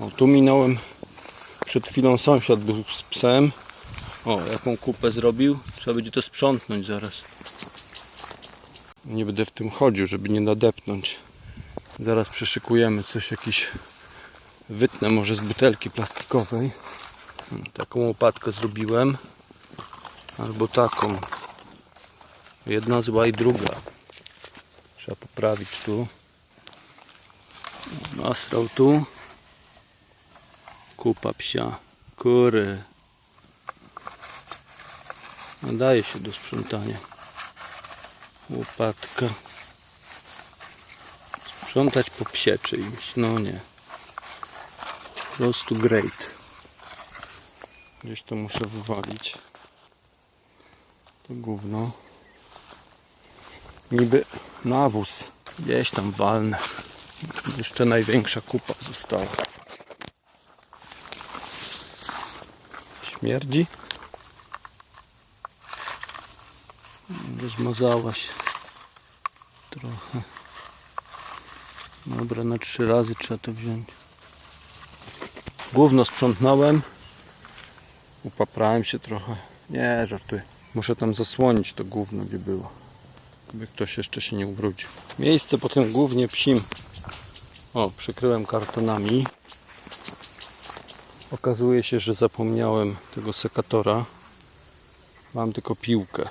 O, tu minąłem. Przed chwilą sąsiad był z psem. O, jaką kupę zrobił. Trzeba będzie to sprzątnąć zaraz. Nie będę w tym chodził, żeby nie nadepnąć. Zaraz przeszykujemy coś, jakiś wytnę może z butelki plastikowej. Taką łopatkę zrobiłem. Albo taką. Jedna zła i druga. Trzeba poprawić tu. Nasrał tu. Kupa psia. Kury. Nadaje się do sprzątania. Łopatka. Sprzątać po psie czyimś. No nie. Po prostu great. Gdzieś to muszę wywalić. To gówno. Niby nawóz. Gdzieś tam walnę. Jeszcze największa kupa została. Śmierdzi? Rozmazała się trochę. Dobra, na trzy razy trzeba to wziąć. Gówno sprzątnąłem. Upaprałem się trochę. Nie, żartuję. Muszę tam zasłonić to gówno, gdzie było. By ktoś jeszcze się nie ubrudził. Miejsce po tym głównie psim. O, przykryłem kartonami. Okazuje się, że zapomniałem tego sekatora. Mam tylko piłkę.